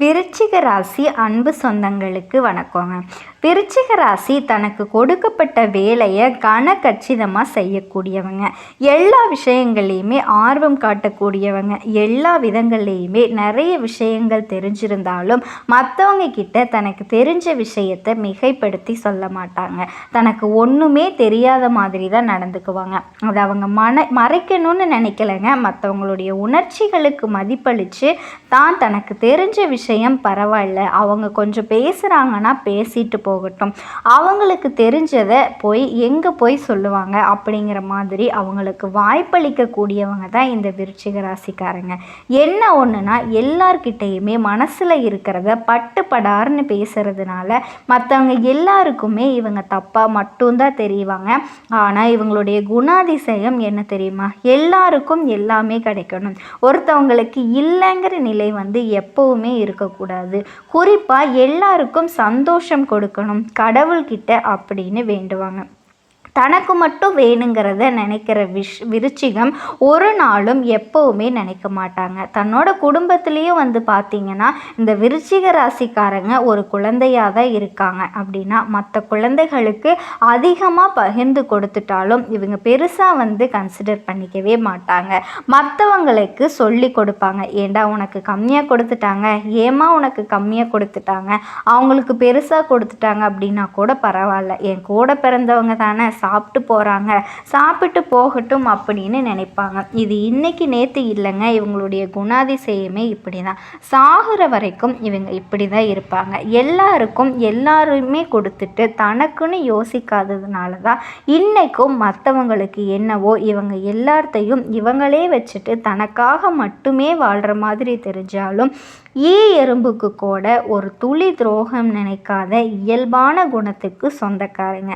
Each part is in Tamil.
விருச்சிக ராசி அன்பு சொந்தங்களுக்கு வணக்கங்க. விருச்சிக ராசி தனக்கு கொடுக்கப்பட்ட வேலையை கனக்கச்சிதமாக செய்யக்கூடியவங்க. எல்லா விஷயங்கள்லையுமே ஆர்வம் காட்டக்கூடியவங்க. எல்லா விதங்கள்லேயுமே நிறைய விஷயங்கள் தெரிஞ்சிருந்தாலும் மற்றவங்க கிட்ட தனக்கு தெரிஞ்ச விஷயத்தை மிகைப்படுத்தி சொல்ல மாட்டாங்க. தனக்கு ஒன்றுமே தெரியாத மாதிரி தான் நடந்துக்குவாங்க. அதை அவங்க மன மறைக்கணும்னு நினைக்கலைங்க. மற்றவங்களுடைய உணர்ச்சிகளுக்கு மதிப்பளித்து தான் தனக்கு தெரிஞ்ச விஷயம் பரவாயில்ல. அவங்க கொஞ்சம் பேசுகிறாங்கன்னா பேசிட்டு போகட்டும். அவங்களுக்கு தெரிஞ்சதை போய் எங்கே போய் சொல்லுவாங்க அப்படிங்கிற மாதிரி அவங்களுக்கு வாய்ப்பளிக்கக்கூடியவங்க தான் இந்த விருச்சிக ராசிக்காரங்க. என்ன ஒன்றுனா எல்லார்கிட்டேயுமே மனசில் இருக்கிறத பட்டு படார்னு பேசுறதுனால மற்றவங்க எல்லாருக்குமே இவங்க தப்பாக மட்டும்தான் தெரியுவாங்க ஆனால் இவங்களுடைய குணாதிசயம் என்ன தெரியுமா? எல்லாருக்கும் எல்லாமே கிடைக்கணும். ஒருத்தவங்களுக்கு இல்லைங்கிற நிலை வந்து எப்போவுமே இருக்கக்கூடாது. குறிப்பாக எல்லாருக்கும் சந்தோஷம் கொடுக்கணும். கடவுள்கிட்ட அப்படின்னு வேண்டுவாங்க. தனக்கு மட்டும் வேணுங்கிறத நினைக்கிற விஷ் விருச்சிகம் ஒரு நாளும் எப்போவுமே நினைக்க மாட்டாங்க. தன்னோட குடும்பத்திலையும் வந்து பார்த்திங்கன்னா இந்த விருச்சிக ராசிக்காரங்க ஒரு குழந்தையாக தான் இருக்காங்க. அப்படின்னா மற்ற குழந்தைகளுக்கு அதிகமாக பகிர்ந்து கொடுத்துட்டாலும் இவங்க பெருசாக வந்து கன்சிடர் பண்ணிக்கவே மாட்டாங்க. மற்றவங்களுக்கு சொல்லி கொடுப்பாங்க. ஏண்டா உனக்கு கம்மியாக கொடுத்துட்டாங்க? ஏமா உனக்கு கம்மியாக கொடுத்துட்டாங்க? அவங்களுக்கு பெருசாக கொடுத்துட்டாங்க அப்படின்னா கூட பரவாயில்ல. என் கூட பிறந்தவங்க தானே சாப்பிட்டு போகிறாங்க சாப்பிட்டு போகட்டும் அப்படின்னு நினைப்பாங்க. இது இன்னைக்கு நேற்று இல்லைங்க. இவங்களுடைய குணாதிசயமே இப்படி தான் சாகுற வரைக்கும் இவங்க இப்படி தான் இருப்பாங்க. எல்லாருக்கும் எல்லாருமே கொடுத்துட்டு தனக்குன்னு யோசிக்காததுனால தான் இன்றைக்கும் மற்றவங்களுக்கு என்னவோ இவங்க எல்லாத்தையும் இவங்களே வச்சுட்டு தனக்காக மட்டுமே வாழ்கிற மாதிரி தெரிஞ்சாலும் ஈ எறும்புக்கு கூட ஒரு துளி துரோகம் நினைக்காத இயல்பான குணத்துக்கு சொந்தக்காரங்க.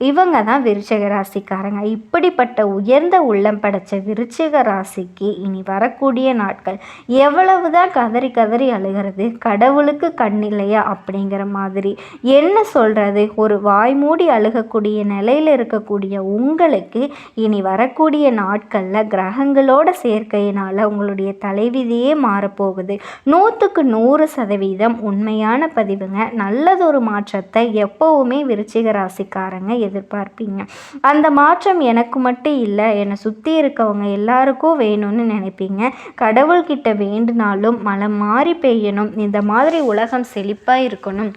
இவங்க தான் விருச்சிக ராசிக்காரங்க. இப்படிப்பட்ட உயர்ந்த உள்ளம் படைத்த விருச்சிக ராசிக்கு இனி வரக்கூடிய நாட்கள் எவ்வளவு தான் கதறி கதறி அழுகிறது கடவுளுக்கு கண்ணில்லையா அப்படிங்கிற மாதிரி. என்ன சொல்கிறது ஒரு வாய்மூடி அழுகக்கூடிய நிலையில் இருக்கக்கூடிய உங்களுக்கு இனி வரக்கூடிய நாட்களில் கிரகங்களோட சேர்க்கையினால் உங்களுடைய தலைவிதியே மாறப்போகுது. நூற்றுக்கு நூறு சதவீதம் உண்மையான பதிவுங்க. நல்லதொரு மாற்றத்தை எப்போவுமே விருச்சிக ராசிக்காரங்க எதிர்பார்ப்பீங்க. அந்த மாற்றம் எனக்கு மட்டும் இல்லை என்னை சுற்றி இருக்கவங்க எல்லாருக்கும் வேணும்னு நினைப்பீங்க. கடவுள்கிட்ட வேண்டுனாலும் மழை மாறி பெய்யணும். இந்த மாதிரி உலகம் செழிப்பாக இருக்கணும்.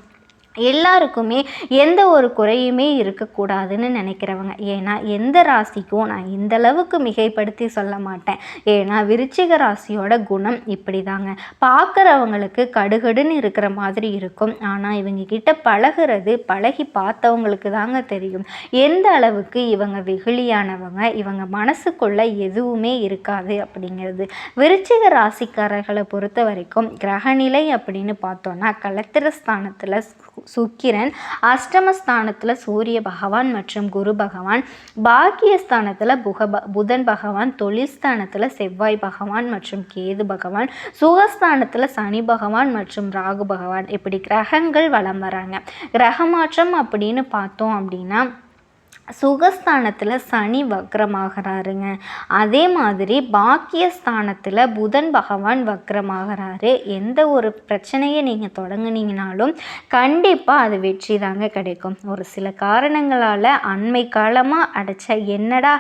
எல்லாருக்குமே எந்த ஒரு குறையுமே இருக்கக்கூடாதுன்னு நினைக்கிறவங்க. ஏன்னா எந்த ராசிக்கும் நான் இந்த அளவுக்கு மிகைப்படுத்தி சொல்ல மாட்டேன். ஏன்னா விருச்சிக ராசியோட குணம் இப்படி தாங்க பார்க்குறவங்களுக்கு கடுகடுன்னு இருக்கிற மாதிரி இருக்கும். ஆனால் இவங்க கிட்ட பழகிறது பழகி பார்த்தவங்களுக்கு தாங்க தெரியும். எந்த அளவுக்கு இவங்க வெகுளியானவங்க இவங்க மனசுக்குள்ள எதுவுமே இருக்காது அப்படிங்கிறது. விருச்சிக ராசிக்காரர்களை பொறுத்த வரைக்கும் கிரகநிலை அப்படின்னு பார்த்தோன்னா கலத்திரஸ்தானத்தில் சுக்கிரன் அஷ்டமஸ்தானத்தில் சூரிய பகவான் மற்றும் குரு பகவான் பாக்கியஸ்தானத்தில் புக புதன் பகவான் தொழில்ஸ்தானத்தில் செவ்வாய் பகவான் மற்றும் கேது பகவான் சுகஸ்தானத்தில் சனி பகவான் மற்றும் ராகு பகவான். இப்படி கிரகங்கள் வளம் வராங்க. கிரக மாற்றம் அப்படின்னு பார்த்தோம் அப்படின்னா சுகஸ்தானத்தில் சனி வக்ரமாகிறாருங்க. அதே மாதிரி பாக்கியஸ்தானத்தில் புதன் பகவான் வக்ரமாகிறாரு. எந்த ஒரு பிரச்சனையை நீங்கள் தொடங்குனீங்கனாலும் கண்டிப்பாக அது வெற்றி தாங்க கிடைக்கும். ஒரு சில காரணங்களால் அண்மை காலமாக அடைச்ச என்னடா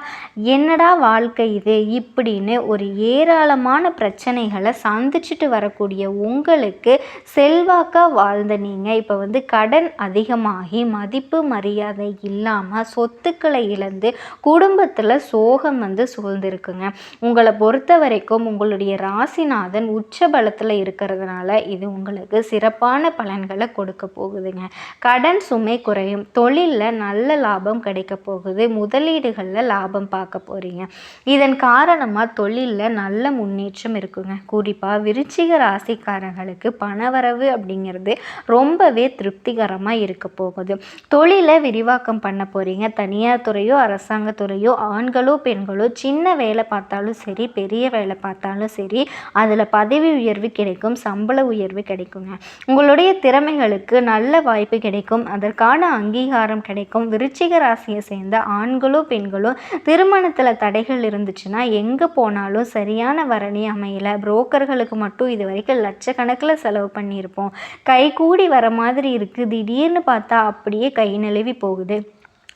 என்னடா வாழ்க்கை இது இப்படின்னு ஒரு ஏராளமான பிரச்சனைகளை சந்திச்சுட்டு வரக்கூடிய உங்களுக்கு செல்வாக்காக வாழ்ந்த நீங்கள் இப்போ வந்து கடன் அதிகமாகி மதிப்பு மரியாதை இல்லாமல் சொத்து சொத்துக்களை இழந்து குடும்பத்தில் சோகம் வந்து சூழ்ந்திருக்குங்க. உங்களை பொறுத்த வரைக்கும் உங்களுடைய ராசிநாதன் உச்ச பலத்தில் இருக்கிறதுனால இது உங்களுக்கு சிறப்பான பலன்களை கொடுக்க போகுதுங்க. கடன் சுமை குறையும். தொழிலில் நல்ல லாபம் கிடைக்க போகுது. முதலீடுகளில் லாபம் பார்க்க போகிறீங்க இதன் காரணமாக தொழிலில் நல்ல முன்னேற்றம் இருக்குங்க. குறிப்பாக விருச்சிக ராசிக்காரர்களுக்கு பணவரவு அப்படிங்கிறது ரொம்பவே திருப்திகரமாக இருக்க போகுது. தொழிலை விரிவாக்கம் பண்ண போகிறீங்க தனியார் துறையோ அரசாங்க துறையோ ஆண்களோ பெண்களோ சின்ன வேலை பார்த்தாலும் சரி பெரிய வேலை பார்த்தாலும் சரி அதில் பதவி உயர்வு கிடைக்கும் சம்பள உயர்வு கிடைக்குங்க. உங்களுடைய திறமைகளுக்கு நல்ல வாய்ப்பு கிடைக்கும் அதற்கான அங்கீகாரம் கிடைக்கும். விருச்சிக ராசியை சேர்ந்த ஆண்களோ பெண்களோ திருமணத்தில் தடைகள் இருந்துச்சுன்னா எங்கே போனாலும் சரியான வரணி அமையல. புரோக்கர்களுக்கு மட்டும் இது வரைக்கும் லட்சக்கணக்கில் செலவு பண்ணியிருப்போம். கை கூடி வர மாதிரி இருக்குது திடீர்னு பார்த்தா அப்படியே கை நழுவி போகுது.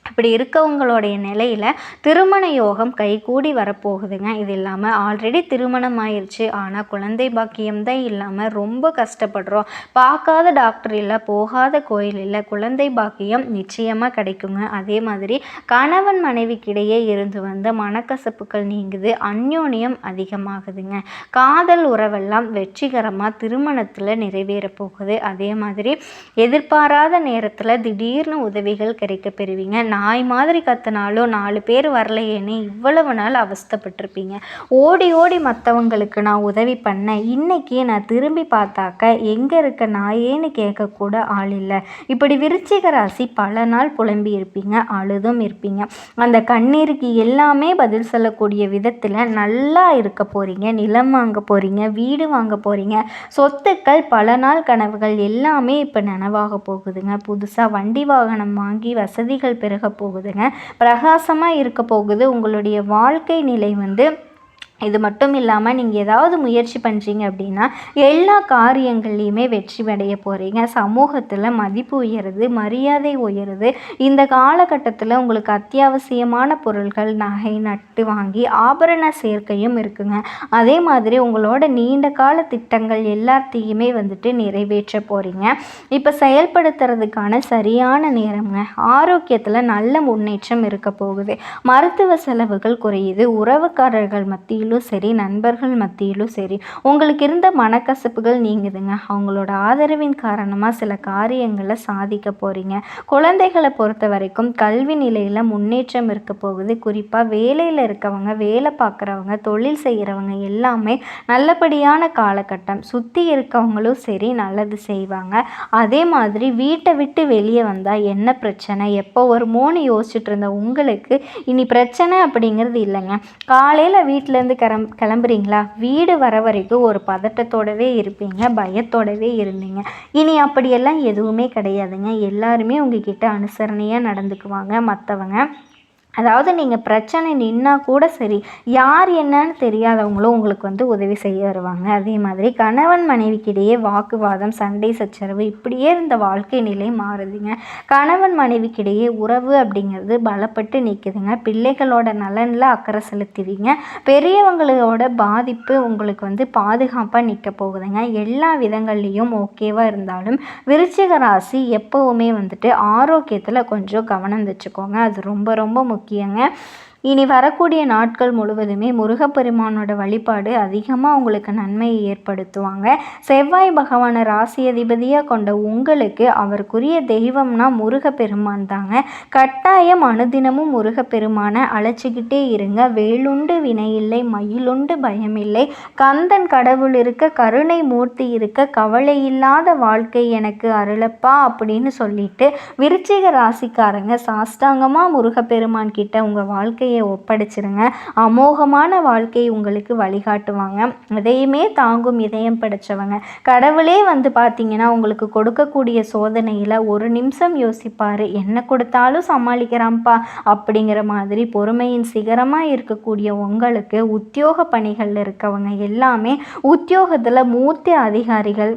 இப்படி இருக்கவங்களுடைய நிலையில் திருமண யோகம் கைகூடி வரப்போகுதுங்க. இது இல்லாமல் ஆல்ரெடி திருமணம் ஆயிடுச்சு ஆனால் குழந்தை பாக்கியம் தான் இல்லாமல் ரொம்ப கஷ்டப்படுறோம். பார்க்காத டாக்டர் இல்லை போகாத கோயில் இல்லை குழந்தை பாக்கியம் நிச்சயமாக கிடைக்குங்க. அதே மாதிரி கணவன் மனைவிக்கிடையே இருந்து வந்த மனக்கசப்புகள் நீங்குது. அந்யோன்யம் அதிகமாகுதுங்க. காதல் உறவெல்லாம் வெற்றிகரமாக திருமணத்தில் நிறைவேற போகுது அதே மாதிரி எதிர்பாராத நேரத்தில் திடீர்னு உதவிகள் கிடைக்க பெறுவீங்க. நாய் மாதிரி கற்றுனாலும் நாலு பேர் வரலையேன்னு இவ்வளவு நாள் அவஸ்தைப்பட்டிருப்பீங்க. ஓடி ஓடி மற்றவங்களுக்கு நான் உதவி பண்ணேன் இன்னைக்கு நான் திரும்பி பார்த்தாக்க எங்கே இருக்க நாயேன்னு கேட்கக்கூட ஆள் இல்லை. இப்படி விருச்சிக ராசி பல நாள் புலம்பி இருப்பீங்க அழுதும் இருப்பீங்க. அந்த கண்ணீருக்கு எல்லாமே பதில் சொல்லக்கூடிய விதத்தில் நல்லா இருக்க போகிறீங்க நிலம் வாங்க போகிறீங்க வீடு வாங்க போகிறீங்க சொத்துக்கள் பல நாள் கனவுகள் எல்லாமே இப்போ நனவாக போகுதுங்க. புதுசாக வண்டி வாகனம் வாங்கி வசதிகள் பெருக போகுதுங்க. பிரகாசமாக இருக்க போகுது. உங்களுடைய வாழ்க்கை நிலை வந்து இது மட்டும் இல்லாமல் நீங்கள் ஏதாவது முயற்சி பண்ணுறீங்க அப்படின்னா எல்லா காரியங்கள்லையுமே வெற்றி அடைய போகிறீங்க சமூகத்தில் மதிப்பு உயருது மரியாதை உயருது. இந்த காலகட்டத்தில் உங்களுக்கு அத்தியாவசியமான பொருட்கள் நகை நட்டு வாங்கி ஆபரண சேர்க்கையும் இருக்குங்க. அதே மாதிரி உங்களோட நீண்ட கால திட்டங்கள் எல்லாத்தையுமே வந்துட்டு நிறைவேற்ற போகிறீங்க இப்போ செயல்படுத்துறதுக்கான சரியான நேரம்ங்க. ஆரோக்கியத்தில் நல்ல முன்னேற்றம் இருக்க போகுது. மருத்துவ செலவுகள் குறையுது. உறவுக்காரர்கள் மத்தியில் மத்தியிலும் சரி நண்பர்கள் மத்தியிலும் சரி உங்களுக்கு இருந்த மனக்கசப்புகள் நீங்குதுங்க. அவங்களோட ஆதரவின் காரணமாக சில காரியங்களை சாதிக்க போகிறீங்க குழந்தைகளை பொறுத்த வரைக்கும் கல்வி நிலையில் முன்னேற்றம் இருக்க போகுது. குறிப்பாக வேலையில் இருக்கவங்க வேலை பார்க்குறவங்க தொழில் செய்கிறவங்க எல்லாமே நல்லபடியான காலகட்டம். சுற்றி இருக்கவங்களும் சரி நல்லது செய்வாங்க. அதே மாதிரி வீட்டை விட்டு வெளியே வந்தால் என்ன பிரச்சனை? எப்போ வருமோன்னு யோசிச்சுட்டு இருந்த உங்களுக்கு இனி பிரச்சனை அப்படிங்கிறது இல்லைங்க. காலையில் வீட்டிலேருந்து கிளம் கிளம்புறீங்களா? வீடு வர வரைக்கும் ஒரு பதட்டத்தோடவே இருப்பீங்க பயத்தோடவே இருந்தீங்க. இனி அப்படியெல்லாம் எதுவுமே கிடையாதுங்க. எல்லாருமே உங்ககிட்ட அனுசரணையாக நடந்துக்குவாங்க மற்றவங்க அதாவது நீங்கள் பிரச்சனை நின்னா கூட சரி யார் என்னன்னு தெரியாதவங்களும் உங்களுக்கு வந்து உதவி செய்ய வருவாங்க. அதே மாதிரி கணவன் மனைவிக்கிடையே வாக்குவாதம் சண்டை சச்சரவு இப்படியே இருந்த வாழ்க்கை நிலை மாறுதுங்க. கணவன் மனைவிக்கிடையே உறவு அப்படிங்கிறது பலப்பட்டு நிற்குதுங்க பிள்ளைகளோட நலனில் அக்கறை செலுத்துவீங்க. பெரியவங்களோட பாதிப்பு உங்களுக்கு வந்து பாதுகாப்பாக நிற்க போகுதுங்க. எல்லா விதங்கள்லேயும் ஓகேவாக இருந்தாலும் விருச்சிக ராசி எப்போவுமே வந்துட்டு ஆரோக்கியத்தில் கொஞ்சம் கவனம் வச்சுக்கோங்க. அது ரொம்ப ரொம்ப முக்கியம். முக்கியங்க இனி வரக்கூடிய நாட்கள் முழுவதுமே முருகப்பெருமானோட வழிபாடு அதிகமாக உங்களுக்கு நன்மையை ஏற்படுத்துவாங்க. செவ்வாய் பகவானை ராசி அதிபதியாக கொண்ட உங்களுக்கு அவருக்குரிய தெய்வம்னா முருகப்பெருமான் தாங்க. கட்டாயம் அனுதினமும் முருகப்பெருமானை அழைச்சிக்கிட்டே இருங்க. வேலுண்டு வினையில்லை மயிலுண்டு பயமில்லை. கந்தன் கடவுள் இருக்க கருணை மூர்த்தி இருக்க கவலை இல்லாத வாழ்க்கை எனக்கு அருளப்பா அப்படின்னு சொல்லிட்டு விருச்சிக ராசிக்காரங்க சாஸ்தாங்கமாக முருகப்பெருமான் கிட்ட உங்கள் வாழ்க்கையை வாழ்க்கையை ஒப்படைச்சிருங்க. அமோகமான வாழ்க்கை உங்களுக்கு வழிகாட்டுவாங்க. எதையுமே தாங்கும் இதயம் படைச்சவங்க. கடவுளே வந்து பார்த்தீங்கன்னா உங்களுக்கு கொடுக்கக்கூடிய சோதனையில் ஒரு நிமிஷம் யோசிப்பார். என்ன கொடுத்தாலும் சமாளிக்கிறான்ப்பா அப்படிங்கிற மாதிரி பொறுமையின் சிகரமாக இருக்கக்கூடிய உங்களுக்கு உத்தியோக பணிகளில் இருக்கவங்க எல்லாமே உத்தியோகத்தில் மூத்த அதிகாரிகள்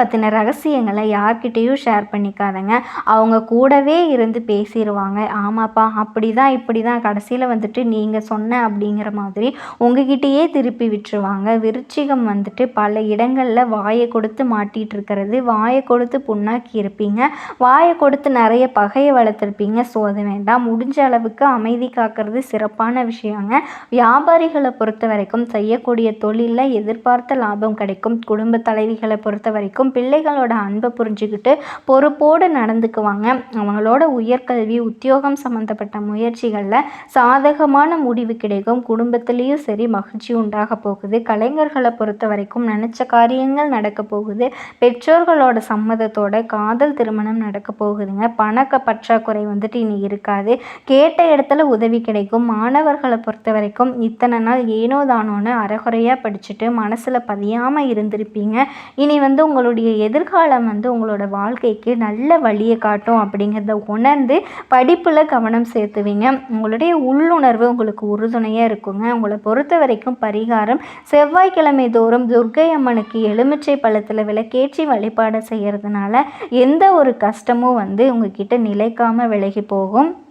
பற்றின ரகசியங்களை யார்கிட்டேயும் ஷேர் பண்ணிக்காதங்க. அவங்க கூடவே இருந்து பேசிடுவாங்க ஆமாப்பா அப்படி தான் இப்படி தான் கடைசியில் வந்துட்டு நீங்கள் சொன்ன அப்படிங்கிற மாதிரி உங்ககிட்டயே திருப்பி விட்டுருவாங்க. விருச்சிகம் வந்துட்டு பல இடங்களில் வாயை கொடுத்து மாட்டிகிட்டு இருக்கிறது வாயை கொடுத்து புண்ணாக்கி இருப்பீங்க. வாயை கொடுத்து நிறைய பகையை வளர்த்துருப்பீங்க. ஸோ அது வேண்டாம். முடிஞ்ச அளவுக்கு அமைதி காக்கிறது சிறப்பான விஷயங்க. வியாபாரிகளை பொறுத்த வரைக்கும் செய்யக்கூடிய தொழிலில் எதிர்பார்த்த லாபம் கிடைக்கும். குடும்ப தலைவிகளை பொறுத்த வரைக்கும் இருக்கும் பிள்ளைகளோட அன்பை புரிஞ்சுக்கிட்டு பொறுப்போடு நடந்துக்குவாங்க. அவங்களோட உயர்கல்வி உத்தியோகம் சம்மந்தப்பட்ட முயற்சிகளில் சாதகமான முடிவு கிடைக்கும். குடும்பத்திலையும் சரி மகிழ்ச்சி உண்டாக போகுது. கலைஞர்களை பொறுத்த வரைக்கும் நினச்ச காரியங்கள் நடக்க போகுது. பெற்றோர்களோட சம்மதத்தோட காதல் திருமணம் நடக்க போகுதுங்க. பணக்க பற்றாக்குறை வந்துட்டு இனி இருக்காது. கேட்ட இடத்துல உதவி கிடைக்கும். மாணவர்களை பொறுத்த வரைக்கும் இத்தனை நாள் ஏனோ தானோன்னு அறகுறையாக படிச்சுட்டு மனசில் பதியாமல் இருந்திருப்பீங்க. இனி வந்து உங்களுடைய எதிர்காலம் வந்து உங்களோட வாழ்க்கைக்கு நல்ல வழியை காட்டும் அப்படிங்கிறத உணர்ந்து படிப்பில் கவனம் சேர்த்துவீங்க உங்களுடைய உள்ளுணர்வு உங்களுக்கு உறுதுணையாக இருக்குங்க. உங்களை பொறுத்த வரைக்கும் பரிகாரம் செவ்வாய்க்கிழமை தோறும் துர்க்கை அம்மனுக்கு எலுமிச்சை பழத்தில் விளக்கேற்றி வழிபாடு செய்கிறதுனால எந்த ஒரு கஷ்டமும் வந்து உங்ககிட்ட நிலைக்காமல் விலகி போகும்.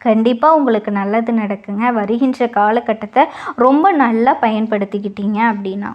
கண்டிப்பாக உங்களுக்கு நல்லது நடக்குங்க. வருகின்ற காலகட்டத்தை ரொம்ப நல்லா பயன்படுத்திக்கிட்டீங்க அப்படின்னா.